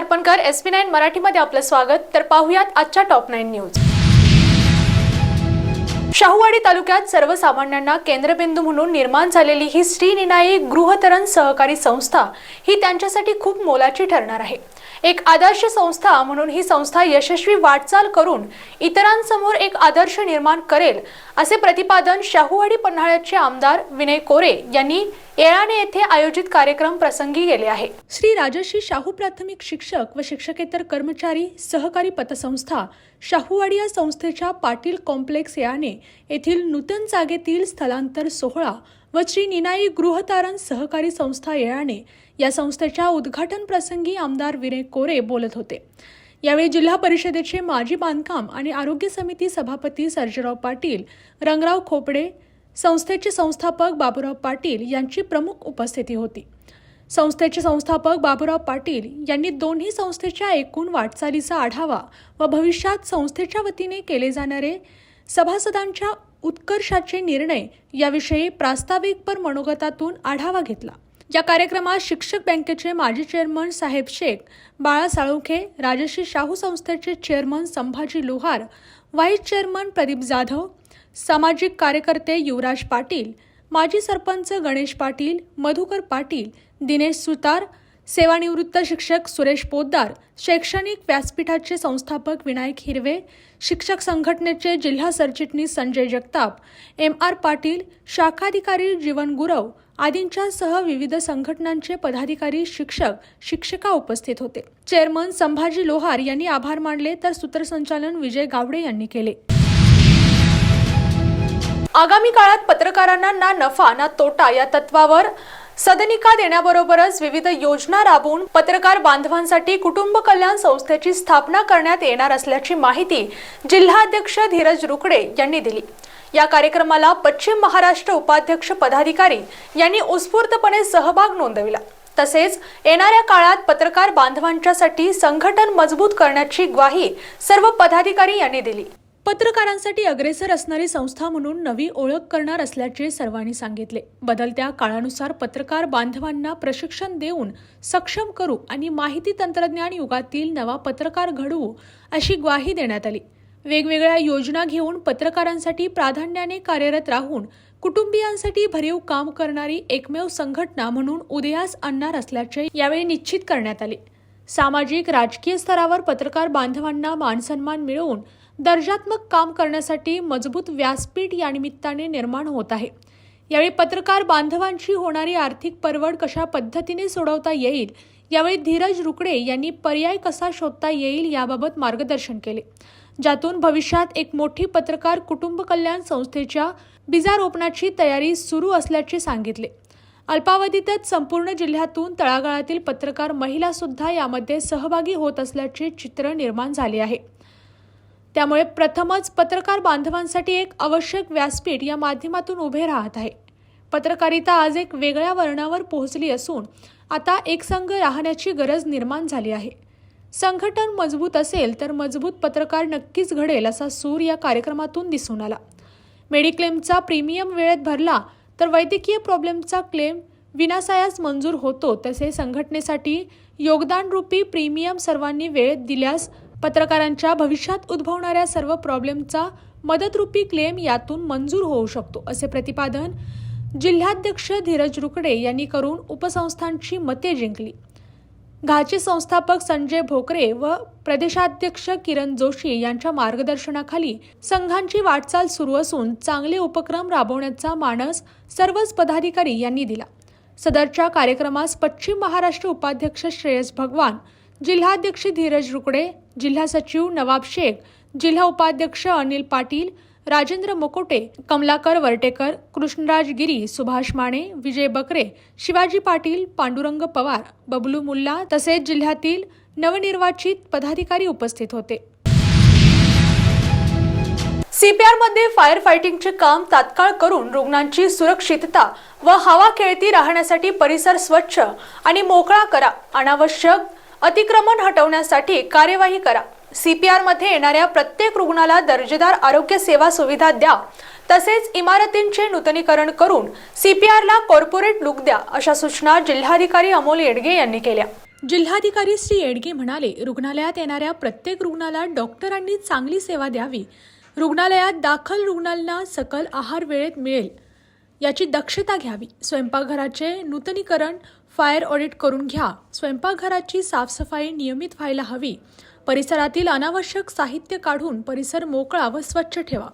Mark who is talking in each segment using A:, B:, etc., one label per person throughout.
A: नमस्कार S P nine मराठीमध्ये आपलं स्वागत. तर पाहुयात आजच्या टॉप नाईन न्यूज शाहूवाडी तालुक्यात सर्वसामान्यांना केंद्रबिंदू म्हणून निर्माण झालेली ही श्रीनिनाई गृहतरण सहकारी संस्था ही त्यांच्यासाठी खूप मोलाची ठरणार आहे. एक आदर्श संस्था म्हणून ही संस्था यशस्वी वाटचाल करून इतरांसमोर एक आदर्श निर्माण करेल असे प्रतिपादन शाहूवाडी पन्हाळ्याचे आमदार विनय कोरे यांनी येळाने येथे आयोजित कार्यक्रम प्रसंगी केले आहे. श्री राजश्री शाहू प्राथमिक शिक्षक व शिक्षकेतर कर्मचारी सहकारी पतसंस्था शाहूवाडी या संस्थेच्या पाटील कॉम्प्लेक्स याने येथील नूतन जागेतील स्थलांतर सोहळा व श्री निनाई गृहतारण सहकारी संस्था येळाने या संस्थेच्या उद्घाटन प्रसंगी आमदार विनय कोरे बोलत होते. यावेळी जिल्हा परिषदेचे माजी बांधकाम आणि आरोग्य समिती सभापती सर्जेराव पाटील रंगराव खोपडे संस्थेचे संस्थापक बाबूराव पाटील यांची प्रमुख उपस्थिती होती. संस्थेचे संस्थापक बाबूराव पाटील यांनी दोन्ही संस्थेच्या एकूण वाटचालीचा आढावा व भविष्यात संस्थेच्या वतीने केले जाणारे सभासदांच्या उत्कर्षाचे निर्णय याविषयी प्रास्ताविकपर मनोगतातून आढावा घेतला. या कार्यक्रमात शिक्षक बँकेचे माजी चेअरमन साहेब शेख बाळा साळुखे राजश्री शाहू संस्थेचे chairman Sambhaji Lohar vice chairman Pradeep Jadhav सामाजिक कार्यकर्ते युवराज पाटील माजी सरपंच गणेश पाटील मधुकर पाटील दिनेश सुतार सेवानिवृत्त शिक्षक सुरेश पोद्दार शैक्षणिक व्यासपीठाचे संस्थापक विनायक हिरवे शिक्षक संघटनेचे जिल्हा सरचिटणीस संजय जगताप एम आर पाटील शाखाधिकारी जीवन गुरव आदींच्यासह विविध संघटनांचे पदाधिकारी शिक्षक शिक्षिका उपस्थित होते. चेअरमन संभाजी लोहार यांनी आभार मानले तर सूत्रसंचालन विजय गावडे यांनी केले. आगामी काळात पत्रकारांना ना नफा ना तोटा या तत्वावर सदनिका देण्याबरोबरच विविध योजना राबवून पत्रकार बांधवांसाठी कुटुंब कल्याण संस्थेची स्थापना करण्यात येणार असल्याची माहिती जिल्हाध्यक्ष धीरज रुकडे यांनी दिली. या कार्यक्रमाला पश्चिम महाराष्ट्र उपाध्यक्ष पदाधिकारी यांनी उत्स्फूर्तपणे सहभाग नोंदविला. तसेच येणाऱ्या काळात पत्रकार बांधवांच्यासाठी संघटन मजबूत करण्याची ग्वाही सर्व पदाधिकारी यांनी दिली. पत्रकारांसाठी अग्रेसर असणारी संस्था म्हणून नवी ओळख करणार असल्याचे सर्वांनी सांगितले. बदलत्या काळानुसार पत्रकार बांधवांना प्रशिक्षण देऊन सक्षम करू आणि माहिती तंत्रज्ञान युगातील नवा पत्रकार घडवू अशी ग्वाही देण्यात आली. वेगवेगळ्या योजना घेऊन पत्रकारांसाठी प्राधान्याने कार्यरत राहून कुटुंबियांसाठी भरीव काम करणारी एकमेव संघटना म्हणून उदयास आणणार असल्याचे यावेळी निश्चित करण्यात आले. सामाजिक राजकीय स्तरावर पत्रकार बांधवांना मानसन्मान मिळवून दर्जात्मक काम करण्यासाठी मजबूत व्यासपीठ या निमित्ताने निर्माण होत आहे. यावेळी पत्रकार बांधवांची होणारी आर्थिक परवड कशा पद्धतीने सोडवता येईल यावेळी धीरज रुकडे यांनी पर्याय कसा शोधता येईल याबाबत मार्गदर्शन केले. ज्यातून भविष्यात एक मोठी पत्रकार कुटुंब कल्याण संस्थेच्या बीजारोपणाची तयारी सुरू असल्याचे सांगितले. अल्पावधीतच संपूर्ण जिल्ह्यातून तळागाळातील पत्रकार महिलासुद्धा यामध्ये सहभागी होत असल्याचे चित्र निर्माण झाले आहे. त्यामुळे प्रथमच पत्रकार बांधवांसाठी एक आवश्यक व्यासपीठ या माध्यमातून उभे राहत आहे. पत्रकारिता आज एक वेगळ्या वर्णावर पोहोचली असून आता एकसंघ राहण्याची गरज निर्माण झाली आहे. संघटन मजबूत असेल तर मजबूत पत्रकार नक्कीच घडेल असा सूर या कार्यक्रमातून दिसून आला. मेडिक्लेमचा प्रीमियम वेळेत भरला तर वैद्यकीय प्रॉब्लेमचा क्लेम विनासायास मंजूर होतो तसे संघटनेसाठी योगदानरूपी प्रीमियम सर्वांनी वेळेत दिल्यास पत्रकारांच्या भविष्यात उद्भवणाऱ्या सर्व प्रॉब्लेमचा मदतरूपी क्लेम यातून मंजूर होऊ शकतो असे प्रतिपादन जिल्हाध्यक्ष धीरज रुकडे यांनी करून उपसंस्थांची मते जिंकली. घाचे संस्थापक संजय भोकरे व प्रदेशाध्यक्ष किरण जोशी यांच्या मार्गदर्शनाखाली संघांची वाटचाल सुरू असून चांगले उपक्रम राबवण्याचा मानस सर्वच पदाधिकारी यांनी दिला. सदरच्या कार्यक्रमास पश्चिम महाराष्ट्र उपाध्यक्ष श्रेयस भगवान जिल्हाध्यक्ष धीरज रुकडे जिल्हा सचिव नवाब शेख जिल्हा उपाध्यक्ष अनिल पाटील राजेंद्र मोकोटे कमलाकर वर्टेकर कृष्णराज गिरी सुभाष माने विजय बकरे शिवाजी पाटील पांडुरंग पवार बबलू मुल्ला तसेच जिल्ह्यातील नवनिर्वाचित पदाधिकारी उपस्थित होते. सीपीआरमध्ये फायर फायटिंगचे काम तात्काळ करून रुग्णांची सुरक्षितता व हवा खेळती राहण्यासाठी परिसर स्वच्छ आणि मोकळा करा अनावश्यक अतिक्रमण हटवण्यासाठी कार्यवाही करा. सीपीआरमध्ये येणाऱ्या प्रत्येक रुग्णाला दर्जेदार आरोग्य सेवा सुविधा द्या. तसेच इमारतींचे नूतनीकरण करून सीपीआरला कॉर्पोरेट लुक द्या अशा सूचना जिल्हाधिकारी अमोल येडगे यांनी केल्या. जिल्हाधिकारी श्री येडगे म्हणाले रुग्णालयात येणाऱ्या प्रत्येक रुग्णाला डॉक्टरांनी चांगली सेवा द्यावी. रुग्णालयात दाखल रुग्णांना सकल आहार वेळेत मिळेल. याची दक्षता घ्यावी. स्वयंपाकघराचे नूतनीकरण फायर ऑडिट करून घ्या. स्वयंपाकघराची साफसफाई नियमित व्हायला हवी. परिसरातील अनावश्यक साहित्य काढून परिसर मोकळा व स्वच्छ ठेवा.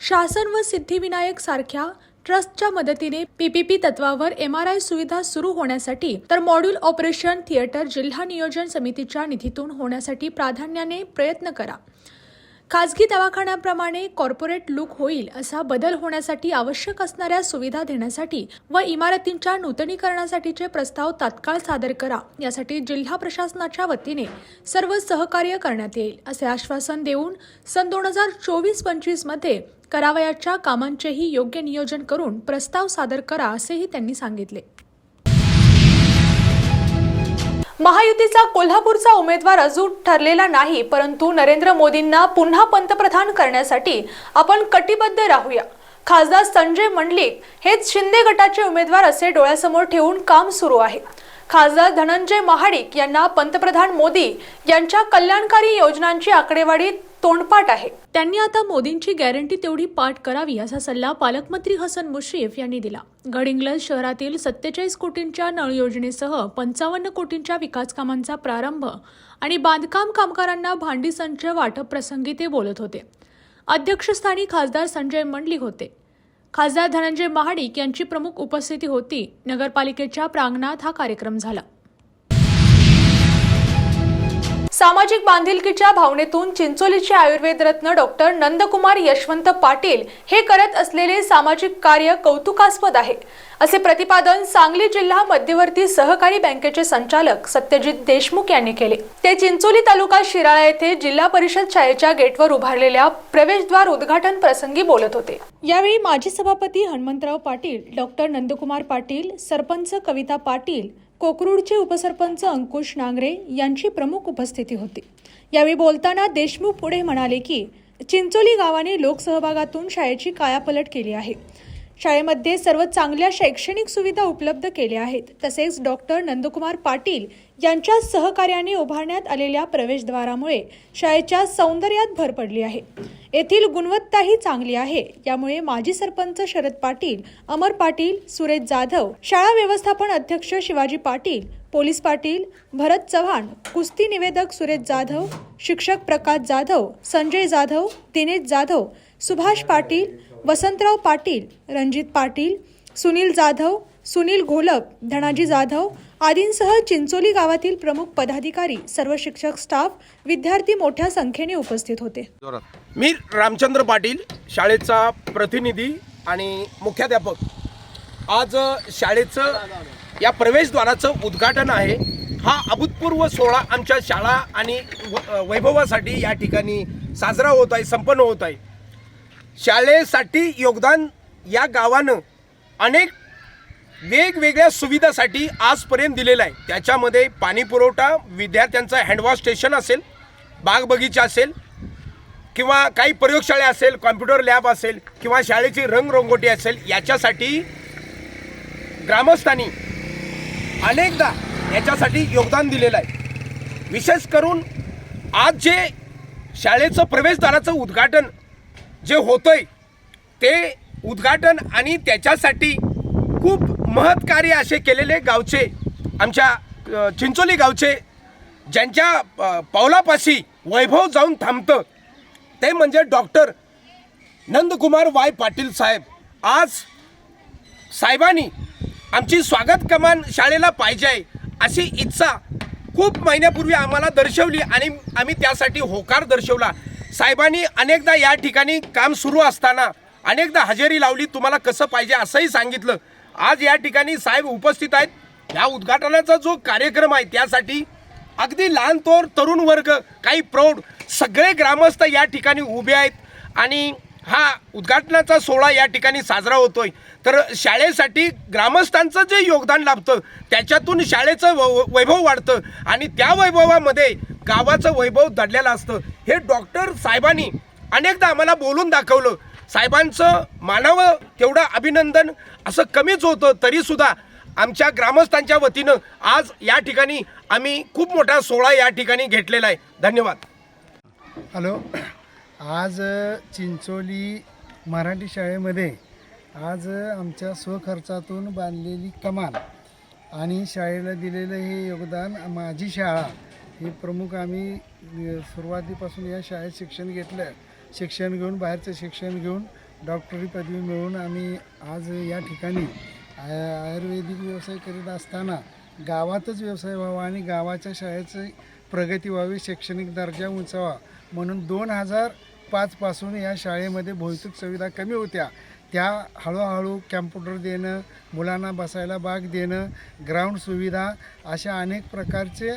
A: शासन व सिद्धिविनायक सारख्या ट्रस्टच्या मदतीने पीपीपी तत्वावर एम आर आय सुविधा सुरू होण्यासाठी तर मॉड्यूल ऑपरेशन थिएटर जिल्हा नियोजन समितीच्या निधीतून होण्यासाठी प्राधान्याने प्रयत्न करा. खाजगी दवाखान्याप्रमाणे कॉर्पोरेट लुक होईल असा बदल होण्यासाठी आवश्यक असणाऱ्या सुविधा देण्यासाठी व इमारतींच्या नूतनीकरणासाठीचे प्रस्ताव तात्काळ सादर करा. यासाठी जिल्हा प्रशासनाच्या वतीने सर्व सहकार्य करण्यात येईल असे आश्वासन देऊन सन दोन हजार चोवीस पंचवीसमध्ये करावयाच्या कामांचेही योग्य नियोजन करून प्रस्ताव सादर करा असेही त्यांनी सांगितले. महायुतीचा कोल्हापूरचा उमेदवार अजून ठरलेला नाही परंतु नरेंद्र मोदींना पुन्हा पंतप्रधान करण्यासाठी आपण कटिबद्ध राहूया. खासदार संजय मंडलिक हेच शिंदे गटाचे उमेदवार असे डोळ्यासमोर ठेवून काम सुरू आहे. खासदार धनंजय महाडिक यांना पंतप्रधान मोदी यांच्या कल्याणकारी योजनांची आकडेवारी तोंडपाठ आहे. त्यांनी आता मोदींची गॅरंटी तेवढी पाठ करावी असा सल्ला पालकमंत्री हसन मुश्रीफ यांनी दिला. गडिंग्लज शहरातील सत्तेचाळीस कोटींच्या नळ योजनेसह पंचावन्न कोटींच्या विकास कामांचा प्रारंभ आणि बांधकाम कामगारांना भांडी संच वाटप प्रसंगी ते बोलत होते. अध्यक्षस्थानी खासदार संजय मंडलिक होते. खासदार धनंजय महाडिक यांची प्रमुख उपस्थिती होती. नगरपालिकेच्या प्रांगणात हा कार्यक्रम झाला. सामाजिक बांधिलकीच्या भावनेतून चिंचोलीचे आयुर्वेद रत्न डॉक्टर नंदकुमार यशवंत पाटील हे करत असलेले सामाजिक कार्य कौतुकास्पद आहे. असे प्रतिपादन सांगली जिल्हा मध्यवर्ती सहकारी बँकेचे संचालक सत्यजित देशमुख यांनी केले. ते चिंचोली तालुका शिराळा येथे जिल्हा परिषद शाळेच्या गेटवर उभारलेल्या प्रवेशद्वार उद्घाटन प्रसंगी बोलत होते. यावेळी माजी सभापती हनुमंतराव पाटील डॉक्टर नंदकुमार पाटील सरपंच कविता पाटील कोकरूडचे उपसरपंच अंकुश नांगरे यांची प्रमुख उपस्थिती होती. यावेळी बोलताना देशमुख पुढे म्हणाले की चिंचोली गावाने लोकसहभागातून शाळेची कायापलट केली आहे. शाळेमध्ये सर्व चांगल्या शैक्षणिक सुविधा उपलब्ध केल्या आहेत. तसेच डॉक्टर नंदकुमार पाटील यांच्या सहकार्याने उभारण्यात आलेल्या प्रवेशद्वारामुळे शाळेच्या सौंदर्यात भर पडली आहे. येथील गुणवत्ताही चांगली आहे. यामुळे माजी सरपंच शरद पाटील अमर पाटील सुरेश जाधव शाळा व्यवस्थापन अध्यक्ष शिवाजी पाटील पोलीस पाटील भरत चव्हाण कुस्ती निवेदक सुरेश जाधव शिक्षक प्रकाश जाधव संजय जाधव दिनेश जाधव सुभाष पाटील वसंतराव पाटील रणजित पाटील सुनील जाधव सुनील घोलप धनाजी जाधव आदींसह चिंचोली गावातील प्रमुख पदाधिकारी सर्व शिक्षक स्टाफ विद्यार्थी मोठ्या संख्येने उपस्थित होते.
B: मी रामचंद्र पाटील शाळेचा प्रतिनिधी आणि मुख्याध्यापक. आज शाळेचं या प्रवेशद्वाराचं उद्घाटन आहे. हा अभूतपूर्व सोहळा आमच्या शाळा आणि वैभवासाठी या ठिकाणी साजरा होत आहे संपन्न होत आहे. शाळेसाठी योगदान या गावानं अनेक वेगवेगळ्या सुविधासाठी आजपर्यंत दिलेलं आहे. त्याच्यामध्ये पाणी पुरवठा हँडवॉश स्टेशन असेल बाग बगीचा असेल किंवा काही प्रयोगशाळा असेल कॉम्प्युटर लॅब असेल किंवा शाळेची रंगरंगोटी असेल याच्यासाठी ग्रामस्थांनी अनेकदा याच्यासाठी योगदान दिलेलं आहे. विशेष करून आज जे शाळेचं प्रवेशद्वाराचं उद्घाटन जे होतंय ते उद्घाटन आणि त्याच्यासाठी खूप महत्कार्य असे केलेले गावचे आमच्या चिंचोली गावचे ज्यांच्या पावलापाशी वैभव जाऊन थांबतं ते म्हणजे डॉक्टर नंदकुमार वाय पाटील साहेब. आज साहेबांनी आमची स्वागत कमान शाळेला पाहिजे आहे अशी इच्छा खूप महिन्यापूर्वी आम्हाला दर्शवली आणि आम्ही त्यासाठी होकार दर्शवला. साहेबांनी अनेकदा या ठिकाणी काम सुरू असताना अनेकदा हजेरी लावली तुम्हाला कसं पाहिजे असंही सांगितलं. आज या ठिकाणी साहेब उपस्थित आहेत. या उद्घाटनाचा जो कार्यक्रम आहे त्यासाठी अगदी लहान तोर तरुण वर्ग काही प्रौढ सगळे ग्रामस्थ या ठिकाणी उभे आहेत. आणि हा उद्घाटनाचा सोहळा या ठिकाणी साजरा होतोय. तर शाळेसाठी ग्रामस्थांचं जे योगदान लाभतं त्याच्यातून शाळेचं वै- वैभव वाढतं आणि त्या वैभवामध्ये गावाचं वैभव दडलेलं असतं. हे डॉक्टर साहेबांनी अनेकदा आम्हाला बोलून दाखवलं. साहेबांचं मानावं तेवढं अभिनंदन असं कमीच होतं तरीसुद्धा आमच्या ग्रामस्थांच्या वतीनं आज या ठिकाणी आम्ही खूप मोठा सोहळा या ठिकाणी घेतलेला आहे. धन्यवाद.
C: हॅलो. आज चिंचोली मराठी शाळेमध्ये आज आमच्या स्वखर्चातून बांधलेली कमान आणि शाळेला दिलेलं हे योगदान माझी शाळा. हे प्रमुख आम्ही सुरुवातीपासून या शाळेत शिक्षण घेतलं. शिक्षण घेऊन बाहेरचं शिक्षण घेऊन डॉक्टरी पदवी मिळवून आम्ही आज या ठिकाणी आय आयुर्वेदिक व्यवसाय करीत असताना गावातच व्यवसाय व्हावा आणि गावाच्या शाळेचं प्रगती व्हावी शैक्षणिक दर्जा उंचावा म्हणून दोन हजार पाचपासून या शाळेमध्ये भौतिक सुविधा कमी होत्या. त्या हळूहळू कॅम्प्युटर देणं मुलांना बसायला बाग देणं ग्राउंड सुविधा अशा अनेक प्रकारचे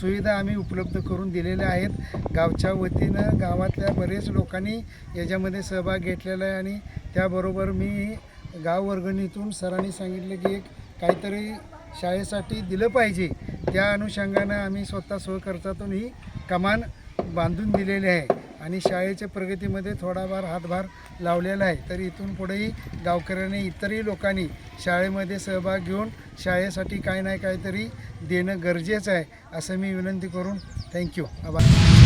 C: सुविधा आम्ही उपलब्ध करून दिलेल्या आहेत. गावच्या वतीनं गावातल्या बरेच लोकांनी याच्यामध्ये सहभाग घेतलेला आहे आणि त्याबरोबर मी गाव वर्गणीतून सरांनी सांगितलं की एक काहीतरी शाळेसाठी दिलं पाहिजे. त्या अनुषंगानं आम्ही स्वतः स्वखर्चातून ही कमान बांधून दिलेली आहे. आणि शाळेच्या प्रगतीमध्ये थोडाफार हातभार लावलेला आहे. तर इथून पुढेही गावकऱ्यांनी इतरही लोकांनी शाळेमध्ये सहभाग घेऊन शाळेसाठी काही नाही काहीतरी देणं गरजेचं आहे असं मी विनंती करून थँक्यू. आभार.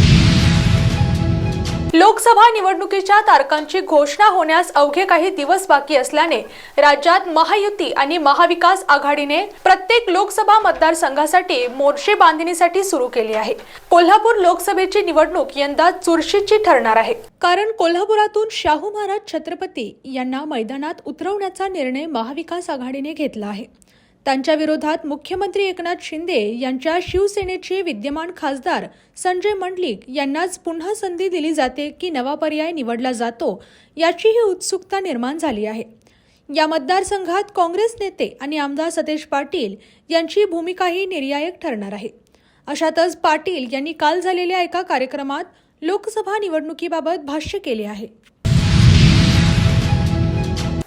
A: लोकसभा निवडणुकीच्या तारखांची घोषणा होण्यास अवघे काही दिवस बाकी असल्याने राज्यात महायुती आणि महाविकास आघाडीने प्रत्येक लोकसभा मतदारसंघासाठी मोर्चे बांधणीसाठी सुरू केली आहे. कोल्हापूर लोकसभेची निवडणूक यंदा चुरशीची ठरणार आहे. कारण कोल्हापुरातून शाहू महाराज छत्रपती यांना मैदानात उतरवण्याचा निर्णय महाविकास आघाडीने घेतला आहे. त्यांच्या विरोधात मुख्यमंत्री एकनाथ शिंदे यांच्या शिवसेनेचे विद्यमान खासदार संजय मंडलिक यांनाच पुन्हा संधी दिली जाते की नवा पर्याय निवडला जातो याचीही उत्सुकता निर्माण झाली आहे. या मतदारसंघात काँग्रेस नेते आणि आमदार सतेज पाटील यांची भूमिकाही निर्यायक ठरणार आहे. अशातच पाटील यांनी काल झालेल्या एका कार्यक्रमात लोकसभा निवडणुकीबाबत भाष्य केले आहे.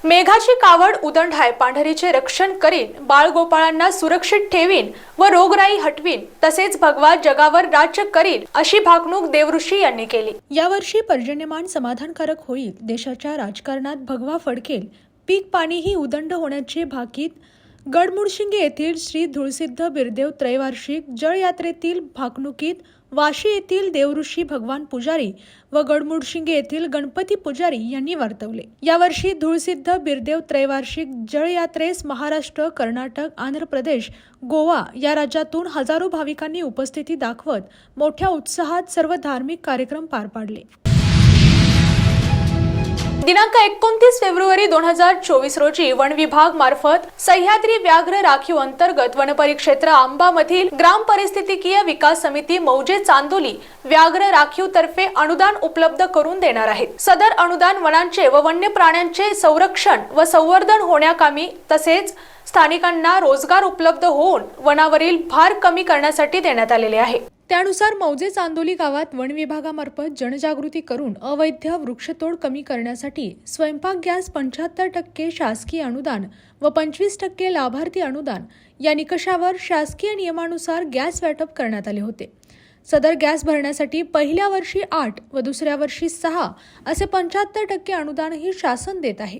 A: मेघाची कावड उदंडाय पांढरीचे रक्षण करीन बाळगोपाळांना सुरक्षित ठेवीन व रोगराई हटवीन तसेच भगवा जगावर राज्य करीन अशी भागणूक देवऋषी यांनी केली. यावर्षी पर्जन्यमान समाधानकारक होईल देशाच्या राजकारणात भगवा फडकेल पीक पाणीही उदंड होण्याचे भाकीत गडमुडशिंगे येथील श्री धुळसिद्ध बिरदेव त्रैवार्षिक जळयात्रेतील भाकणुकीत वाशी येथील देवऋषी भगवान पुजारी व गडमुडशिंगे येथील गणपती पुजारी यांनी वर्तवले. यावर्षी धुळसिद्ध बिरदेव त्रैवार्षिक जळयात्रेस महाराष्ट्र कर्नाटक आंध्र प्रदेश गोवा या राज्यातून हजारो भाविकांनी उपस्थिती दाखवत मोठ्या उत्साहात सर्व धार्मिक कार्यक्रम पार पाडले. दिनांक एकोणतीस फेब्रुवारी दोन हजार चोवीस रोजी वन विभाग मार्फत सह्याद्री व्याघ्र राखीव अंतर्गत वनपरिक्षेत्र आंबामधील ग्राम परिस्थितिकीय विकास समिती मौजे चांदोली व्याघ्र राखीव तर्फे अनुदान उपलब्ध करून देणार आहे सदर अनुदान वनांचे व वन्य प्राण्यांचे संरक्षण व संवर्धन होण्याकामी तसेच स्थानिकांना रोजगार उपलब्ध होऊन वनावरील भार कमी करण्यासाठी देण्यात आलेले आहे. त्यानुसार मौजे चांदोली गावात वन विभागामार्फत जनजागृती करून अवैध वृक्षतोड कमी करण्यासाठी स्वयंपाक गॅस पंच्याहत्तर टक्के शासकीय अनुदान व पंचवीस टक्के लाभार्थी अनुदान या निकषावर शासकीय नियमानुसार गॅस वाटप करण्यात आले होते. सदर गॅस भरण्यासाठी पहिल्या वर्षी आठ व दुसऱ्या वर्षी सहा असे पंच्याहत्तर टक्के अनुदानही शासन देत आहे.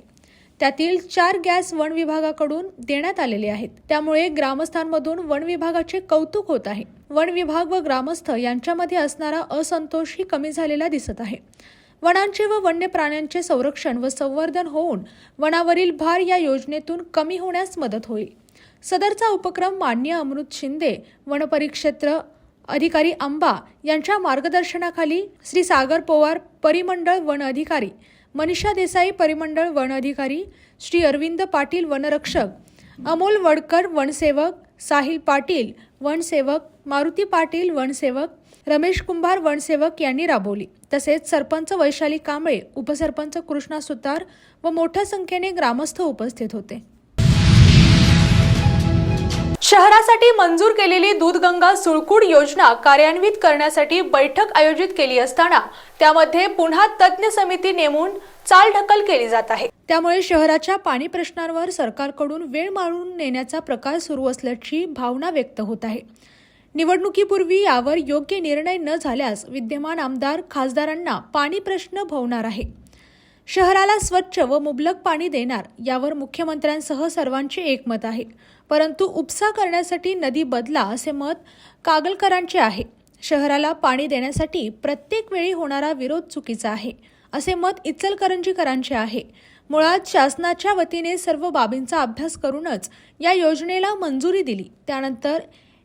A: त्यातील चार गॅस वन विभागाकडून देण्यात आलेले आहेत. त्यामुळे ग्रामस्थांमधून वन विभागाचे कौतुक होत आहे. वन विभाग व ग्रामस्थ यांच्यामध्ये असणारा असंतोषही कमी झालेला दिसत आहे. वनांचे व वन्य प्राण्यांचे संरक्षण व संवर्धन होऊन वनावरील भार या योजनेतून कमी होण्यास मदत होईल. सदरचा उपक्रम मान्य अमृत शिंदे वनपरिक्षेत्र अधिकारी अंबा यांच्या मार्गदर्शनाखाली श्री सागर पवार परिमंडळ वन अधिकारी मनीषा देसाई परिमंडळ वन अधिकारी श्री अरविंद पाटील वनरक्षक अमोल वडकर वनसेवक साहिल पाटील वनसेवक मारुती पाटील वनसेवक रमेश कुंभार वनसेवक यांनी राबवली. तसेच सरपंच वैशाली कांबळे उपसरपंच कृष्णा सुतार व मोठ्या संख्येने ग्रामस्थ उपस्थित होते. शहरासाठी मंजूर केलेली दूधगंगा सुळकूड योजना कार्यान्वित करण्यासाठी बैठक आयोजित केली असताना त्यामध्ये पुन्हा तज्ज्ञ समिती नेमून चालढकल केली जात आहे. त्यामुळे शहराच्या पाणी प्रश्नांवर सरकारकडून वेळ मारून नेण्याचा प्रकार सुरू असल्याची भावना व्यक्त होत आहे. निवडणुकीपूर्वी यावर योग्य निर्णय न झाल्यास विद्यमान आमदार खासदारांना पाणी प्रश्न भवणार आहे. शहराला स्वच्छ व मुबलक पाणी देणार यावर मुख्यमंत्र्यांसह सर्वांचे एकमत आहे. परंतु उपसा करण्यासाठी नदी बदला असे मत कागलकरांचे आहे. शहराला पाणी देण्यासाठी प्रत्येक वेळी होणारा विरोध चुकीचा आहे असे मत इचलकरंजीकरांचे आहे. मुळात शासनाच्या वतीने सर्व बाबींचा अभ्यास करूनच या योजनेला मंजुरी दिली. त्यानंतर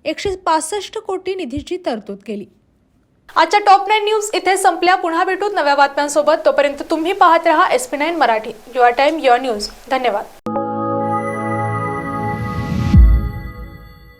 A: एकशे पासष्ट कोटी निधीची तरतूद केली. आजच्या टॉप नाईन न्यूज इथे संपल्या. पुन्हा भेटूत नव्या बातम्यांसोबत. तोपर्यंत तुम्ही पाहत रहा S P nine Marathi. Your time your news. धन्यवाद.